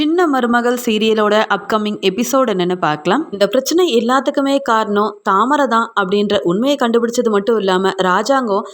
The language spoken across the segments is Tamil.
சின்ன மருமகள் சீரியலோட அப்கமிங் எபிசோட் என்னன்னு பார்க்கலாம். இந்த பிரச்சனை எல்லாத்துக்குமே காரணம் தாமரை தான் அப்படின்ற உண்மையை கண்டுபிடிச்சது மட்டும் இல்லாமல் ராஜாங்கம்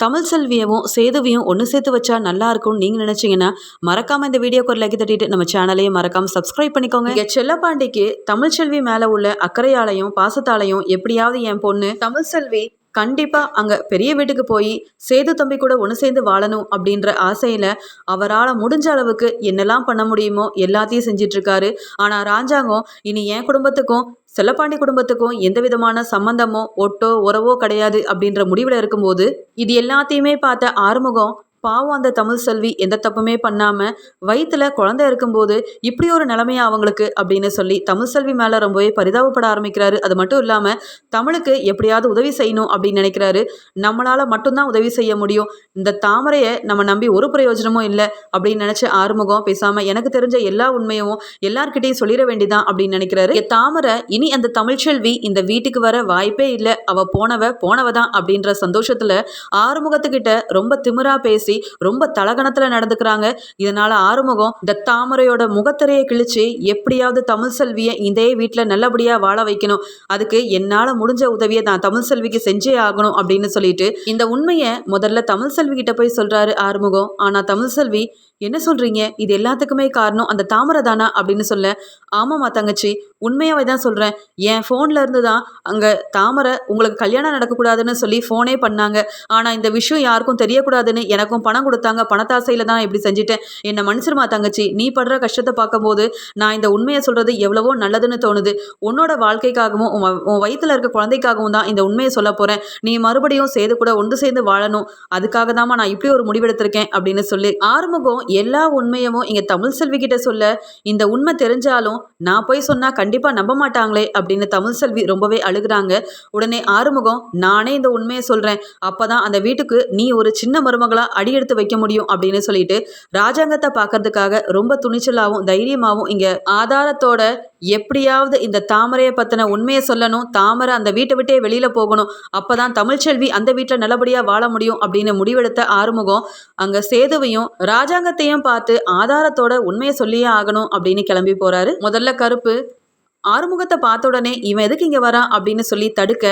தமிழ் செல்வியவும் சேதுவையும் ஒன்று சேர்த்து வச்சா நல்லா இருக்கும்னு நீங்கள் நினச்சிங்கன்னா மறக்காமல் இந்த வீடியோக்கு ஒரு லைக் தட்டிட்டு நம்ம சேனலையும் மறக்காமல் சப்ஸ்கிரைப் பண்ணிக்கோங்க. இங்கே செல்லப்பாண்டிக்கு தமிழ் செல்வி மேலே உள்ள அக்கறையாலையும் பாசத்தாலையும் எப்படியாவது என் பொண்ணு தமிழ் செல்வி கண்டிப்பாக அங்கே பெரிய வீட்டுக்கு போய் சேது தம்பி கூட ஒன்று சேர்ந்து வாழணும் அப்படின்ற ஆசையில் அவரால் முடிஞ்ச அளவுக்கு என்னெல்லாம் பண்ண முடியுமோ எல்லாத்தையும் செஞ்சிட்ருக்காரு. ஆனால் ராஜாங்கம் இனி என் குடும்பத்துக்கும் செல்லப்பாண்டி குடும்பத்துக்கும் எந்த விதமான சம்பந்தமோ ஒட்டோ உறவோ கிடையாது அப்படின்ற முடிவில் இருக்கும்போது இது எல்லாத்தையுமே பார்த்த ஆறுமுகம் பாவம் அந்த தமிழ் செல்வி எந்த தப்புமே பண்ணாமல் வயிற்றுல குழந்தை இருக்கும்போது இப்படி ஒரு நிலைமையா அவங்களுக்கு அப்படின்னு சொல்லி தமிழ் செல்வி மேலே ரொம்பவே பரிதாபப்பட ஆரம்பிக்கிறாரு. அது மட்டும் இல்லாமல் தமிழுக்கு எப்படியாவது உதவி செய்யணும் அப்படின்னு நினைக்கிறாரு. நம்மளால் மட்டும்தான் உதவி செய்ய முடியும். இந்த தாமரையை நம்ம நம்பி ஒரு பிரயோஜனமும் இல்லை அப்படின்னு நினச்ச ஆறுமுகம் பேசாமல் எனக்கு தெரிஞ்ச எல்லா உண்மையும் எல்லார்கிட்டையும் சொல்லிட வேண்டிதான் அப்படின்னு நினைக்கிறாரு. தாமரை இனி அந்த தமிழ்ச்செல்வி இந்த வீட்டுக்கு வர வாய்ப்பே இல்லை. அவ போனவ போனவ தான் அப்படின்ற சந்தோஷத்தில் ஆறுமுகத்துக்கிட்ட ரொம்ப திமிரா பேசி பேசி ரொம்ப தலகணத்துல நடந்துக்கிறாங்க. இதனால ஆறுமுகம் இந்த தாமரையோட முகத்திரையை கிழிச்சு எப்படியாவது தமிழ் செல்வியை இதே வீட்டில் நல்லபடியா வாழ வைக்கணும். அதுக்கு என்னால் முடிஞ்ச உதவியை நான் தமிழ் செல்விக்கு செஞ்சே ஆகணும் அப்படின்னு சொல்லிட்டு இந்த உண்மையை முதல்ல தமிழ் செல்வி கிட்ட போய் சொல்றாரு ஆறுமுகம். ஆனா தமிழ் செல்வி என்ன சொல்கிறீங்க இது எல்லாத்துக்குமே காரணம் அந்த தாமரை தானா? அப்படின்னு சொல்ல ஆமாம்மா தங்கச்சி உண்மையாகவே தான் சொல்கிறேன் என் ஃபோனில் இருந்து தான் அங்கே தாமரை உங்களுக்கு கல்யாணம் நடக்கக்கூடாதுன்னு சொல்லி ஃபோனே பண்ணாங்க. ஆனால் இந்த விஷயம் யாருக்கும் தெரியக்கூடாதுன்னு எனக்கும் பணம் கொடுத்தாங்க பணத்தாசையில் தான் இப்படி செஞ்சுட்டேன். என்னை மனுஷருமா தங்கச்சி? நீ படுற கஷ்டத்தை பார்க்கும்போது நான் இந்த உண்மையை சொல்கிறது எவ்வளவோ நல்லதுன்னு தோணுது. உன்னோட வாழ்க்கைக்காகவும் உன் உன் வயிற்றில் இருக்க குழந்தைக்காகவும் தான் இந்த உண்மையை சொல்ல போகிறேன் நீ மறுபடியும் சேர்ந்து கூட ஒன்று சேர்ந்து வாழணும். அதுக்காக தாம்மா நான் இப்படி ஒரு முடிவெடுத்திருக்கேன் அப்படின்னு சொல்லி ஆறுமுகம் எல்லா உண்மையும் இங்கே தமிழ் செல்வி கிட்ட சொல்ல இந்த உண்மை தெரிஞ்சாலும் நான் போய் சொன்னால் கண்டிப்பாக நம்ப மாட்டாங்களே அப்படின்னு தமிழ் செல்வி ரொம்பவே அழுகுறாங்க. உடனே ஆறுமுகம் நானே இந்த உண்மையை சொல்கிறேன் அப்போ தான் அந்த வீட்டுக்கு நீ ஒரு சின்ன மருமகளாக அடி எடுத்து வைக்க முடியும் அப்படின்னு சொல்லிட்டு ராஜாங்கத்தை பார்க்கறதுக்காக ரொம்ப துணிச்சலாகவும் தைரியமாகவும் இங்கே ஆதாரத்தோட எப்படியாவது இந்த தாமரையை பற்றின உண்மையை சொல்லணும். தாமரை அந்த வீட்டை விட்டே வெளியில் போகணும். அப்போ தான் தமிழ்ச்செல்வி அந்த வீட்டில் நல்லபடியாக வாழ முடியும் அப்படின்னு முடிவெடுத்த ஆறுமுகம் அங்கே சேதுவையும் ராஜாங்கத்தையும் பார்த்து ஆதாரத்தோட உண்மையை சொல்லியே ஆகணும் அப்படின்னு கிளம்பி போகிறாரு முதல்ல கருப்பு ஆறுமுகத்தை பார்த்த உடனே இவன் எதுக்கு இங்கே வரான் அப்படின்னு சொல்லி தடுக்க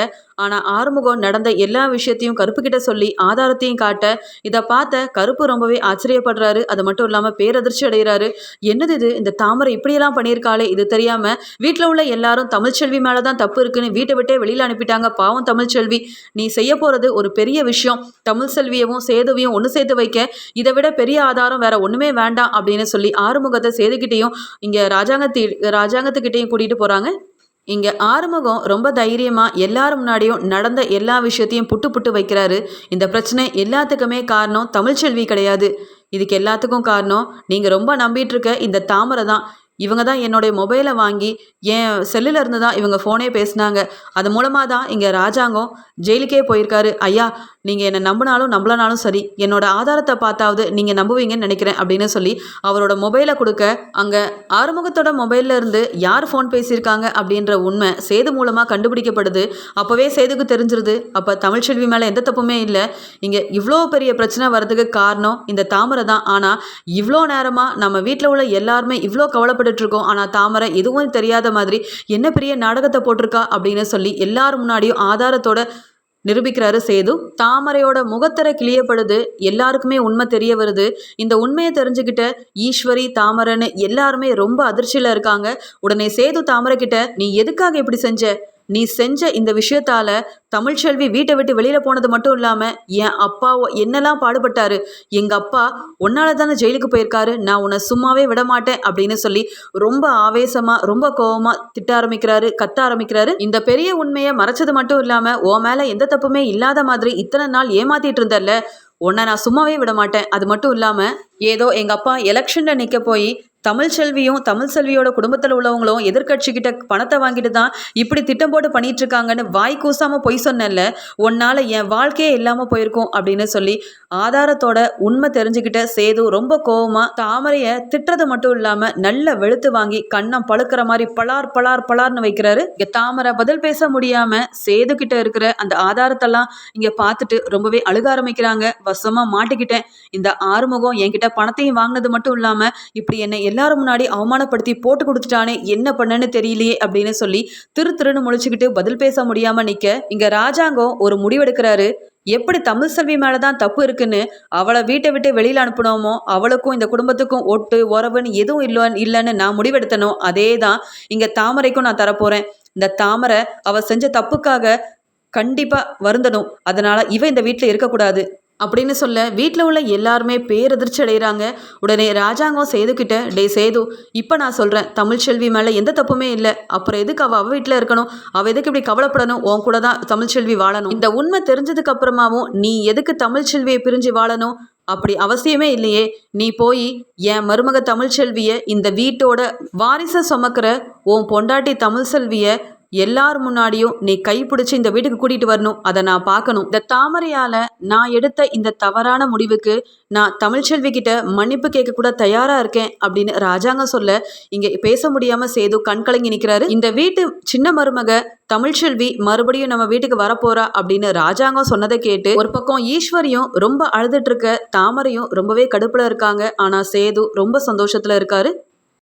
ஆனால் ஆறுமுகம் நடந்த எல்லா விஷயத்தையும் கருப்புக்கிட்ட சொல்லி ஆதாரத்தையும் காட்ட இதை பார்த்த கருப்பு ரொம்பவே ஆச்சரியப்படுறாரு. அது மட்டும் இல்லாமல் பேரதிர்ச்சி அடைகிறாரு. என்னது இது? இந்த தாமரை இப்படியெல்லாம் பண்ணியிருக்காளே? இது தெரியாமல் வீட்டில் உள்ள எல்லாரும் தமிழ்ச்செல்வி மேலே தான் தப்பு இருக்குன்னு வீட்டை விட்டே வெளியில் அனுப்பிட்டாங்க. பாவம் தமிழ்ச்செல்வி நீ செய்ய போகிறது ஒரு பெரிய விஷயம். தமிழ் செல்வியவும் சேதுவையும் ஒன்று சேர்த்து வைக்க. இதை விட பெரிய ஆதாரம் வேற ஒன்றுமே வேண்டாம் அப்படின்னு சொல்லி ஆறுமுகத்தை சேதுக்கிட்டையும் இங்கே ராஜாங்கத்தி ராஜாங்கத்துக்கிட்டையும் கூட்டிகிட்டு போகிறாங்க இங்கே ஆறுமுகம் ரொம்ப தைரியமாக எல்லாரும் முன்னாடியும் நடந்த எல்லா விஷயத்தையும் புட்டு புட்டு வைக்கிறாரு. இந்த பிரச்சனை எல்லாத்துக்குமே காரணம் தமிழ்ச்செல்வி கிடையாது. இதுக்கு எல்லாத்துக்கும் காரணம் நீங்கள் ரொம்ப நம்பிட்டு இருக்க இந்த தாமரை தான். இவங்க தான் என்னுடைய மொபைலை வாங்கி என் செல்லில் இருந்து தான் இவங்க ஃபோனே பேசினாங்க. அது மூலமாக தான் இங்கே ராஜாங்கம் ஜெயிலுக்கே போயிருக்காரு. ஐயா நீங்கள் என்னை நம்பினாலும் நம்பலனாலும் சரி என்னோட ஆதாரத்தை பார்த்தாவது நீங்கள் நம்புவீங்கன்னு நினைக்கிறேன் அப்படின்னு சொல்லி அவரோட மொபைலை கொடுக்க அங்கே ஆறுமுகத்தோட மொபைலில் இருந்து யார் ஃபோன் பேசியிருக்காங்க அப்படின்ற உண்மை சேது மூலமாக கண்டுபிடிக்கப்படுது. அப்போவே சேதுக்கு தெரிஞ்சிருது. அப்போ தமிழ்ச்செல்வி மேலே எந்த தப்புமே இல்லை. இங்கே இவ்வளோ பெரிய பிரச்சனை வர்றதுக்கு காரணம் இந்த தாமரை தான். ஆனால் இவ்வளோ நேரமாக நம்ம வீட்டில் உள்ள எல்லாருமே இவ்வளோ கவலைப்பட்டுட்ருக்கோம் ஆனால் தாமரை எதுவும் தெரியாத மாதிரி என்ன பெரிய நாடகத்தை போட்டிருக்கா? அப்படின்னு சொல்லி எல்லார் முன்னாடியும் ஆதாரத்தோட நிரூபிக்கிறாரு சேது. தாமரையோட முகத்தரை கிளியப்படுது. எல்லாருக்குமே உண்மை தெரிய வருது. இந்த உண்மையை தெரிஞ்சுக்கிட்ட ஈஸ்வரி தாமரைன்னு எல்லாருமே ரொம்ப அதிர்ச்சியில் இருக்காங்க. உடனே சேது தாமரை கிட்ட நீ எதுக்காக இப்படி செஞ்ச? நீ செஞ்ச இந்த விஷயத்தால தமிழ்ச்செல்வி வீட்டை விட்டு வெளியில போனது மட்டும் இல்லாம என் அப்பா என்னெல்லாம் பாடுபட்டாரு? எங்க அப்பா உன்னால தானே ஜெயிலுக்கு போயிருக்காரு நான் உன்னை சும்மாவே விட மாட்டேன் அப்படின்னு சொல்லி ரொம்ப ஆவேசமா ரொம்ப கோபமா திட்ட ஆரம்பிக்கிறாரு கத்த ஆரம்பிக்கிறாரு. இந்த பெரிய உண்மையை மறைச்சது மட்டும் இல்லாம ஓ மேல எந்த தப்புமே இல்லாத மாதிரி இத்தனை நாள் ஏமாத்திட்டு இருந்தல்ல உன்னை நான் சும்மாவே விட மாட்டேன். அது மட்டும் இல்லாமல் ஏதோ எங்கள் அப்பா எலெக்ஷனில் நிற்க போய் தமிழ் செல்வியும் தமிழ் செல்வியோட குடும்பத்தில் உள்ளவங்களும் எதிர்கட்சிக்கிட்ட பணத்தை வாங்கிட்டு தான் இப்படி திட்டம் போட்டு பண்ணிட்டு இருக்காங்கன்னு வாய் கூசாமல் பொய் சொன்னல உன்னால் என் வாழ்க்கையே இல்லாமல் போயிருக்கும் அப்படின்னு சொல்லி ஆதாரத்தோட உண்மை தெரிஞ்சுக்கிட்ட சேது ரொம்ப கோவமா தாமரையை திட்டுறது மட்டும் இல்லாமல் நல்ல வெளுத்து வாங்கி கண்ணம் பழுக்கிற மாதிரி பலார் பலார் பலார்னு வைக்கிறாரு. இங்கே தாமரை பதில் பேச முடியாமல் சேது கிட்ட இருக்கிற அந்த ஆதாரத்தெல்லாம் இங்கே பார்த்துட்டு ரொம்பவே அழுக ஆரம்பிக்கிறாங்க. வசமாக மாட்டிக்கிட்டேன். இந்த ஆறுமுகம் என்கிட்ட பணத்தையும் வாங்கினது மட்டும் இல்லாமல் இப்படி என்னை எல்லாரும் முன்னாடி அவமானப்படுத்தி போட்டு கொடுத்துட்டானே என்ன பண்ணன்னு தெரியலையே அப்படின்னு சொல்லி திரு திருன்னு முழிச்சுக்கிட்டு பதில் பேச முடியாம நிக்க இங்க ராஜாங்கம் ஒரு முடிவெடுக்கிறாரு. எப்படி தமிழ் செல்வி மேலதான் தப்பு இருக்குன்னு அவளை வீட்டை விட்டு வெளியில அனுப்பினோமோ அவளுக்கும் இந்த குடும்பத்துக்கும் ஒட்டு உறவுன்னு எதுவும் இல்லை இல்லைன்னு நான் முடிவெடுத்தனோ அதே தான் இங்க தாமரைக்கும் நான் தரப்போறேன். இந்த தாமரை அவ செஞ்ச தப்புக்காக கண்டிப்பா வருந்தணும். அதனால இவ இந்த வீட்டில் இருக்கக்கூடாது. அப்படின்னு சொல்ல வீட்டில் உள்ள எல்லாருமே பேரதிர்ச்சி அடைகிறாங்க உடனே ராஜாங்கம் சேதுக்கிட்ட டே சேது இப்போ நான் சொல்கிறேன் தமிழ்ச்செல்வி மேலே எந்த தப்புமே இல்லை. அப்புறம் எதுக்கு அவள் அவள் வீட்டில் இருக்கணும்? அவள் எதுக்கு இப்படி கவலைப்படணும்? உன் கூட தான் தமிழ்ச்செல்வி வாழணும். இந்த உண்மை தெரிஞ்சதுக்கு அப்புறமாவும் நீ எதுக்கு தமிழ்ச்செல்வியை பிரிஞ்சு வாழணும்? அப்படி அவசியமே இல்லையே. நீ போய் என் மருமக தமிழ்ச்செல்வியை இந்த வீட்டோட வாரிசை சுமக்கிற உன் பொண்டாட்டி தமிழ்செல்வியை எல்லார் முன்னாடியும் நீ கைப்பிடிச்சு இந்த வீட்டுக்கு கூட்டிட்டு வரணும். அதை நான் பார்க்கணும். இந்த தாமரையால நான் எடுத்த இந்த தவறான முடிவுக்கு நான் தமிழ்ச்செல்வி கிட்ட மன்னிப்பு கேட்க கூட தயாரா இருக்கேன் அப்படின்னு ராஜாங்க சொல்ல இங்க பேச முடியாம சேது கண் கலங்கி நிற்கிறாரு இந்த வீட்டு சின்ன மருமக தமிழ்ச்செல்வி மறுபடியும் நம்ம வீட்டுக்கு வரப்போறா அப்படின்னு ராஜாங்கம் சொன்னதை கேட்டு ஒரு பக்கம் ஈஸ்வரியும் ரொம்ப அழுதுட்டு இருக்க தாமரையும் ரொம்பவே கடுப்புல இருக்காங்க. ஆனா சேது ரொம்ப சந்தோஷத்துல இருக்காரு.